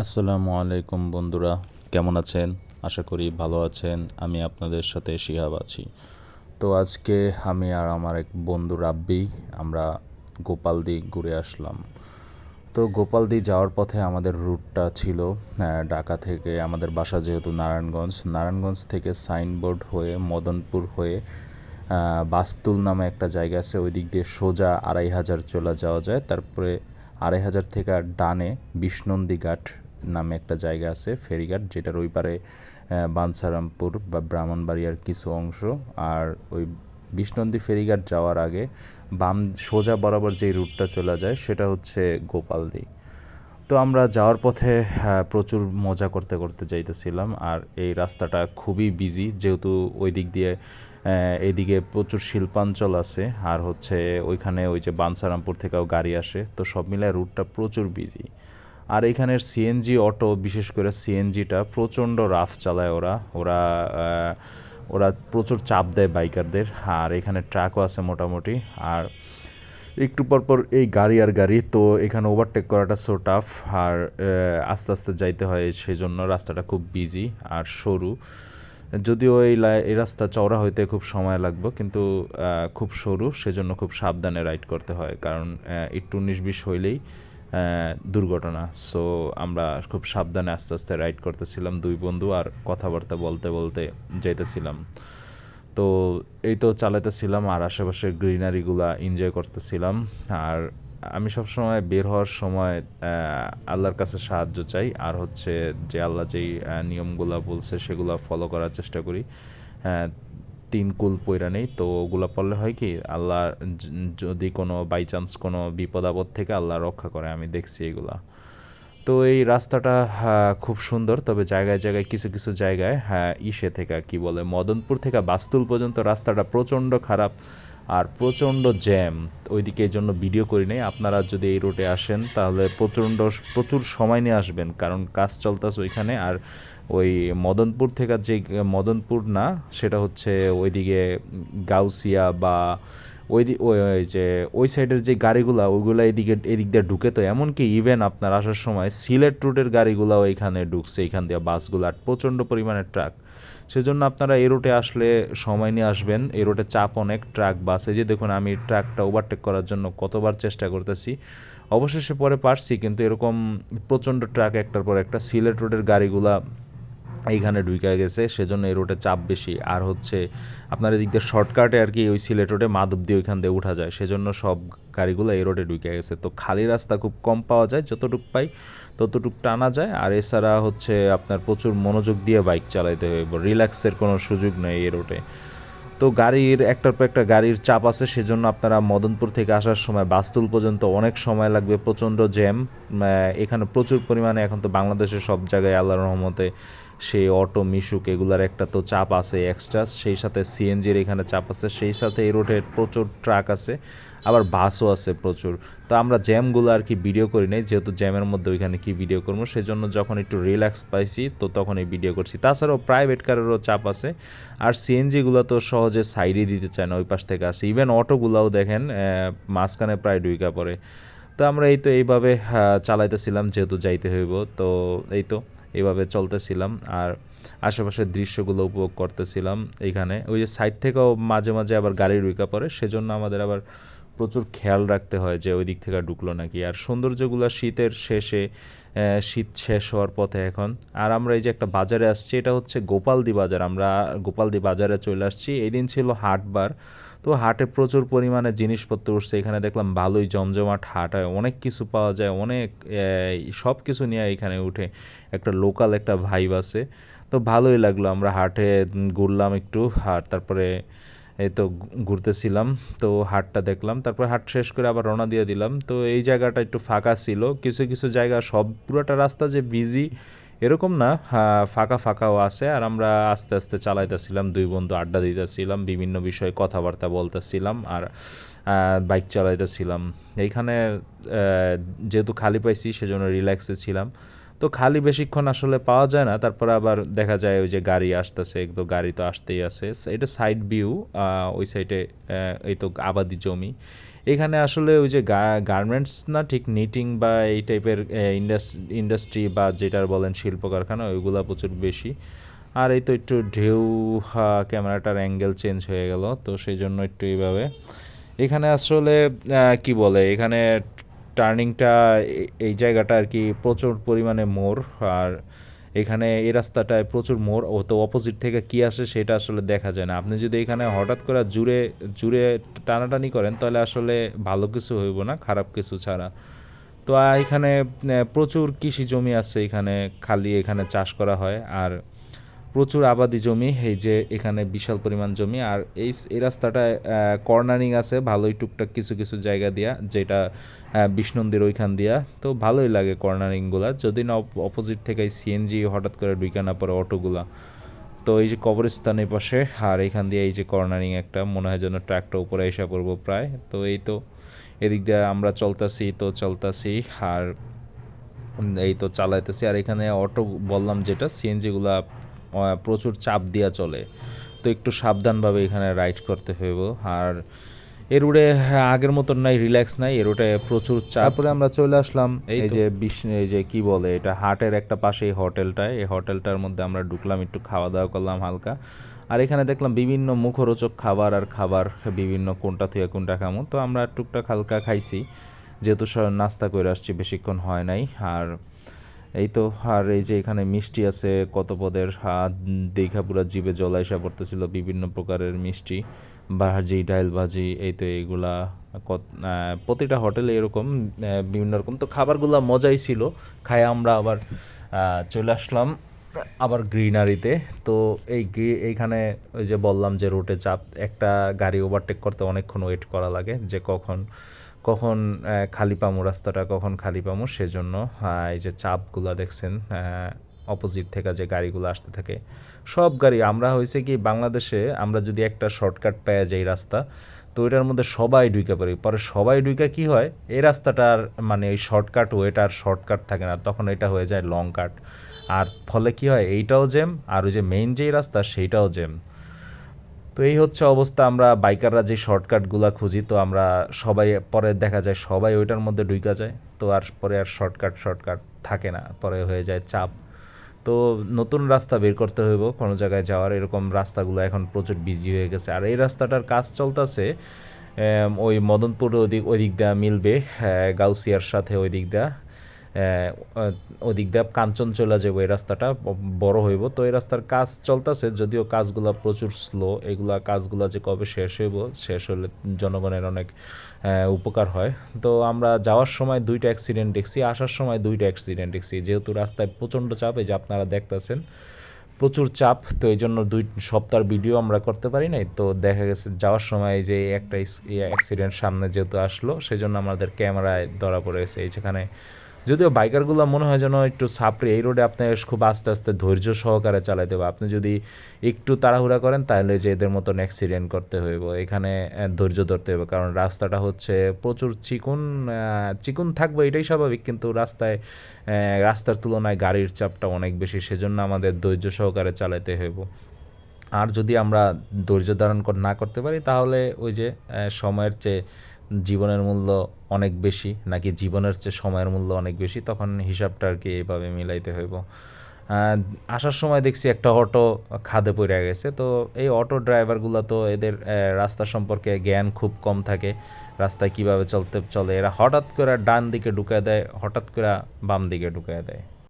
আসসালামু আলাইকুম বন্ধুরা, কেমন আছেন? আশা করি ভালো আছেন, আমি আপনাদের সাথে শিহাব আছি। তো আজকে আমি আর আমার এক বন্ধু রাব্বি, আমরা গোপালদি ঘুরে আসলাম। তো গোপালদি যাওয়ার পথে আমাদের রুটটা ছিল ঢাকা থেকে আমাদের বাসা যেহেতু নারায়ণগঞ্জ নারায়ণগঞ্জ থেকে সাইনবোর্ড হয়ে মদনপুর হয়ে বাস্তুল নামে একটা জায়গা আছে, ওই দিক দিয়ে সোজা আড়াই হাজার চলে যাওয়া যায়, তারপরে আড়াই হাজার থেকে ডানে বিষ্ণন্দী ঘাট নামে একটা জায়গা আছে, ফেরিঘাট, যেটার ওই পারে বানসারামপুর বা ব্রাহ্মণবাড়িয়ার কিছু অংশ। আর ওই বিষ্ণন্দী ফেরিঘাট যাওয়ার আগে বাম, সোজা বরাবর যে রুটটা চলে যায়, সেটা হচ্ছে গোপালদি। তো আমরা যাওয়ার পথে প্রচুর মজা করতে করতে যাইতেছিলাম। আর এই রাস্তাটা খুবই বিজি যেহেতু ওই দিক দিয়ে এদিকে প্রচুর শিল্পাঞ্চল আছে। আর হচ্ছে ওইখানে ওই যে বানসারামপুর থেকেও গাড়ি আসে। তো সব মিলায় রুটটা প্রচুর বিজি আর এখানের সিএনজি অটো, বিশেষ করে সিএনজিটা প্রচণ্ড রাফ চালায় ওরা। ওরা ওরা প্রচুর চাপ দেয় বাইকারদের। আর এখানে ট্রাকও আছে মোটামুটি। আর একটু পর পর এই গাড়ি আর গাড়ি, তো এখানে ওভারটেক করাটা সো টাফ আর আস্তে আস্তে যাইতে হয় সেই জন্য রাস্তাটা খুব বিজি আর সরু। যদিও এই এই রাস্তা চওড়া হইতে খুব সময় লাগবে, কিন্তু খুব সরু, সেজন্য খুব সাবধানে রাইড করতে হয়। কারণ একটু বিশ হইলেই দুর্ঘটনা। সো আমরা খুব সাবধানে আস্তে আস্তে রাইড করতেছিলাম দুই বন্ধু আর কথাবার্তা বলতে বলতে যাইতেছিলাম। তো এই তো চালাতেছিলাম আর আশেপাশের গ্রিনারিগুলা এনজয় করতেছিলাম। আর আমি সবসময় বের হওয়ার সময় আল্লাহর কাছে সাহায্য চাই। আর হচ্ছে যে আল্লাহ যেই নিয়মগুলা বলছে সেগুলো ফলো করার চেষ্টা করি। তিন কুল পইরা নেই। তো ওগুলো পড়লে হয় কি আল্লাহ যদি কোনো বাই চান্স কোনো বিপদ আপদ থেকে আল্লাহ রক্ষা করে, আমি দেখছি এগুলা। তো এই রাস্তাটা খুব সুন্দর, তবে জায়গায় জায়গায় কিছু কিছু জায়গায় হ্যাঁ ইসে থেকে কি বলে, মদনপুর থেকে বাস্তুল পর্যন্ত রাস্তাটা প্রচণ্ড খারাপ আর প্রচণ্ড জ্যাম। ওইদিকে এই জন্য ভিডিও করি নাই, আপনারা যদি এই রোডে আসেন, তাহলে প্রচণ্ড, প্রচুর সময় নিয়ে আসবেন, কারণ কাজ চলতেছে ওইখানে আর ওই মদনপুর থেকে যে মদনপুর না, সেটা হচ্ছে ওইদিকে গাউসিয়া বা ওই ওই যে, ওই সাইডের যে গাড়িগুলো, ওইগুলো এদিকে, এদিক দিয়ে ঢুকে তো, এমনকি ইভেন আপনার আসার সময় সিলেট রুটের গাড়িগুলো এখানে ঢুকছে, এখান দিয়ে বাসগুলো আর প্রচণ্ড পরিমাণে ট্রাক সেজন্য আপনারা এই রুটে আসলে সময় নিয়ে আসবেন, এই রুটে চাপ অনেক ট্রাক বাসে যে দেখুন আমি ট্রাকটা ওভারটেক করার জন্য কতবার চেষ্টা করতেছি। অবশেষে পরে পারছি, কিন্তু এরকম প্রচণ্ড ট্রাক একটার পর একটা সিলেট রোডের গাড়িগুলা এইখানে ঢুকে গেছে, সেজন্য এই রোডে চাপ বেশি। আর হচ্ছে আপনার এদিক দিয়ে শর্টকাটে আর কি ওই সিলেট রোডে মাধব দিয়ে ওইখান দিয়ে উঠা যায়, সেজন্য সব গাড়িগুলো এই রোডে ঢুকে গেছে। তো খালি রাস্তা খুব কম পাওয়া যায়, যতটুক পাই ততটুক টানা যায়। আর এছাড়া হচ্ছে আপনার প্রচুর মনোযোগ দিয়ে বাইক চালাইতে হইব রিল্যাক্সের কোনো সুযোগ নেই এই রোডে তো গাড়ির, একটার পর একটা গাড়ির চাপ আছে, সেজন্য আপনারা মদনপুর থেকে আসার সময় বাস্তুল পর্যন্ত অনেক সময় লাগবে, প্রচণ্ড জ্যাম। এখানে প্রচুর পরিমাণে এখন তো বাংলাদেশের সব জায়গায় আল্লাহর রহমতে সেই অটো, মিশুক, এগুলার একটা তো চাপ আছে এক্সট্রা সেই সাথে সিএনজির এখানে চাপ আছে, সেই সাথে এই রোডে প্রচুর ট্রাক আছে, আবার বাসও আছে প্রচুর। তো আমরা জ্যামগুলো আর কি ভিডিও করি নাই, যেহেতু জ্যামের মধ্যে ওইখানে কি ভিডিও করব, সেজন্য যখন একটু রিল্যাক্স পাইছি, তো তখন এই ভিডিও করছি। তাছাড়াও প্রাইভেট কারেরও চাপ আছে, আর সিএনজিগুলো তো সহজে সাইডে দিতে চায় না, ওই পাশ থেকে আসে। ইভেন অটোগুলাও দেখেন মাঝখানে প্রায় ডুইকা পড়ে। তো আমরা এই তো এইভাবে আহ, চালাইতেছিলাম যেহেতু যাইতে হইব তো এই তো এইভাবে চলতেছিলাম। আর আশেপাশের দৃশ্যগুলো উপভোগ করতেছিলাম এইখানে ওই যে সাইড থেকেও মাঝে মাঝে আবার গাড়ি রুইকা পড়ে সেজন্য আমাদের আবার প্রচুর খেয়াল রাখতে হয় যে ওই দিক থেকে ঢুকলো নাকি। আর সৌন্দর্যগুলো শীতের শেষে শীত শেষ হওয়ার পথে এখন। আর আমরা এই যে একটা বাজারে আসছি, এটা হচ্ছে গোপালদি বাজার। আমরা গোপালদি বাজারে চলে আসছি। এই দিন ছিল হাটবার তো হাটে প্রচুর পরিমাণে জিনিসপত্র উঠছে। এখানে দেখলাম ভালোই জমজমাট, হাট হয় অনেক কিছু পাওয়া যায়। অনেক সব কিছু নিয়ে এখানে উঠে একটা লোকাল একটা ভাইব আছে। তো ভালোই লাগল। আমরা হাটে ঘুরলাম একটু। হাট তারপরে এই তো ঘুরতেছিলাম, তো হাটটা দেখলাম, তারপর হাট শেষ করে আবার রওনা দিয়ে দিলাম, তো এই জায়গাটা একটু ফাঁকা ছিল, কিছু কিছু জায়গা সব পুরোটা রাস্তা যে বিজি এরকম না ফাঁকা, ফাঁকাও আছে, আর আমরা আস্তে আস্তে চালাইতেছিলাম, দুই বন্ধু আড্ডা দিতেছিলাম, বিভিন্ন বিষয়ে কথাবার্তা বলতেছিলাম, আর বাইক চালাইতেছিলাম, এইখানে যেহেতু খালি পাইছি, সেজন্য রিল্যাক্সে ছিলাম তো খালি বেশিক্ষণ আসলে পাওয়া যায় না। তারপরে আবার দেখা যায় ওই যে গাড়ি আসতেছে একদম গাড়ি তো আসতেই আছে। এটা সাইড ভিউ ওই সাইডে এই তো আবাদি জমি। এখানে আসলে ওই যে গার্মেন্টস না ঠিক নিটিং বা এই টাইপের ইন্ডাস্ট্রি বা যেটার বলেন শিল্প কারখানা ওইগুলো প্রচুর বেশি। আর এই তো একটু ঢেউ ক্যামেরাটার অ্যাঙ্গেল চেঞ্জ হয়ে গেল। তো সেই জন্য একটু এইভাবে। এখানে আসলে কি বলে? এখানে টার্নিংটা এই জায়গাটা আর কি প্রচুর পরিমাণে মোড়। আর এখানে এই রাস্তাটায় প্রচুর মোড়। ও তো অপোজিট থেকে কি আসে সেটা আসলে দেখা যায় না। আপনি যদি এখানে হঠাৎ করে জুড়ে জুড়ে টানাটানি করেন, তাহলে আসলে ভালো কিছু হইব না, খারাপ কিছু ছাড়া। তো এখানে প্রচুর কৃষি জমি আছে এখানে, খালি এখানে চাষ করা হয়। আর প্রচুর আবাদি জমি এই যে এখানে বিশাল পরিমাণ জমি আর এই এই রাস্তাটায় কর্নারিং আছে ভালোই টুকটাক কিছু কিছু জায়গা দিয়া যেটা আহ, বিষ্ণন্দির ওইখান দিয়া তো ভালোই লাগে কর্নারিংগুলা। যদি না অপোজিট থেকে সিএনজি হঠাৎ করে ঢুকে না পড়ে অটোগুলা। তো এই যে কবরস্থানের পাশে আর এখান দিয়ে এই যে কর্নারিং একটা মনে হয় যেন ট্র্যাকটা উপরে এসে পড়ব প্রায়। তো এই তো এদিক দিয়ে আমরা চলতাছি তো চলতাছি আর এই তো চালাইতেছি। আর এখানে অটো বললাম যেটা সিএনজিগুলা প্রচুর চাপ দিয়া চলে। তো একটু সাবধানভাবে এখানে রাইড করতে হইব। আর এ রুটে আগের মতন নাই রিল্যাক্স নাই এ রুটে প্রচুর চাপ। তারপরে আমরা চলে আসলাম এই যে বিষ্ণু এই যে কি বলে এটা হাটের একটা পাশে এই হোটেলটায় এই হোটেলটার মধ্যে আমরা ঢুকলাম একটু খাওয়া দাওয়া করলাম হালকা। আর এখানে দেখলাম বিভিন্ন মুখরোচক খাবার আর খাবার বিভিন্ন কোনটা থেকে কোনটা খামো তো আমরা টুকটাক হালকা খাইছি। যেহেতু নাস্তা করে আসছি বেশিক্ষণ হয় নাই। আর এই তো, আর এই যে এখানে মিষ্টি আছে কত পদের হাত দেখা পুরা জিভে জল আইসা পড়তেছিল, বিভিন্ন প্রকারের মিষ্টি ভাজি ডাইল ভাজি এই তো এইগুলা প্রতিটা হোটেলে এরকম বিভিন্ন রকম। তো খাবারগুলা মজাই ছিল খায় আমরা আবার চলে আসলাম আবার গ্রিনারিতে তো এই এইখানে ওই যে বললাম যে রুটে চাপ, একটা গাড়ি ওভারটেক করতে অনেকক্ষণ ওয়েট করা লাগে, যে কখন কখন খালি পামু, রাস্তাটা কখন খালি পামু সেজন্য এই যে চাপগুলা দেখছেন অপোজিট থেকে যে গাড়িগুলো আসতে থাকে, সব গাড়ি, আমরা হয়েছে কি বাংলাদেশে আমরা যদি একটা শর্টকাট পেয়ে যাই রাস্তা, তো এটার মধ্যে সবাই ঢুকে পারি পরে সবাই ঢুকে কি হয়, এই রাস্তাটার মানে এই শর্টকাট ওয়েটার শর্টকাট থাকে না, তখন এটা হয়ে যায় লং কাট আর ফলে কি হয়, এইটাও জ্যাম আর ওই যে মেইন যেই রাস্তা, সেইটাও জ্যাম তো এই হচ্ছে অবস্থা, আমরা বাইকাররা যে শর্টকাটগুলো খুঁজি, তো আমরা সবাই, পরে দেখা যায় সবাই ওইটার মধ্যে ঢুকা যায়, তো আর পরে আর শর্টকাট শর্টকাট থাকে না, পরে হয়ে যায় চাপ। তো নতুন রাস্তা বের করতে হইব, কোনো জায়গায় যাওয়ার, এরকম রাস্তাগুলো এখন প্রচুর বিজি হয়ে গেছে। আর এই রাস্তাটার কাজ চলতেছে ওই মদনপুর ওদিক ওই দিক দিয়ে মিলবে গাউসিয়ার সাথে ওই দিক দিয়ে। ওই দিক দিয়ে কাঞ্চন চলে যাব, এই রাস্তাটা বড় হইব। তো এই রাস্তার কাজ চলতেছে, যদিও কাজগুলা প্রচুর স্লো এগুলা কাজগুলা যে কবে শেষ হইব, শেষ হলে জনগণের অনেক উপকার হয়। তো আমরা যাওয়ার সময় দুইটা অ্যাক্সিডেন্ট দেখছি, আসার সময় দুইটা অ্যাক্সিডেন্ট দেখছি। যেহেতু রাস্তায় প্রচণ্ড চাপ, এই যে আপনারা দেখতেছেন, প্রচুর চাপ, তো এই জন্য দুই সপ্তাহের ভিডিও আমরা করতে পারি নাই। তো দেখা গেছে যাওয়ার সময় যে একটা অ্যাক্সিডেন্ট সামনে যেহেতু আসলো সেই জন্য আমাদের ক্যামেরায় ধরা পড়ে গেছে এই যেখানে যদিও বাইকারগুলো মনে হয় যেন একটু সাপড়ে, এই রোডে আপনি খুব আস্তে আস্তে ধৈর্য সহকারে চালাতে হবে। আপনি যদি একটু তাড়াহুড়া করেন, তাহলে যে এদের মতন অ্যাক্সিডেন্ট করতে হইব, এখানে ধৈর্য ধরতে হবে কারণ রাস্তাটা হচ্ছে প্রচুর চিকুন চিকুন থাকবে, এটাই স্বাভাবিক। কিন্তু রাস্তায় রাস্তার তুলনায় গাড়ির চাপটা অনেক বেশি, সেজন্য আমাদের ধৈর্য সহকারে চালাতে হইব। আর যদি আমরা ধৈর্য ধারণ না করতে পারি, তাহলে ওই যে সময়ের চেয়ে জীবনের মূল্য অনেক বেশি, নাকি জীবনের চেয়ে সময়ের মূল্য অনেক বেশি, তখন হিসাবটা আর কি এইভাবে মিলাইতে হইব। আসার সময় দেখছি একটা অটো খাদে পড়ে গেছে, তো এই অটো ড্রাইভারগুলো তো এদের রাস্তা সম্পর্কে জ্ঞান খুব কম থাকে, রাস্তায় কীভাবে চলতে চলে, এরা হঠাৎ করে ডান দিকে ঢুকায় দেয়, হঠাৎ করে বাম দিকে ঢুকায় দেয়।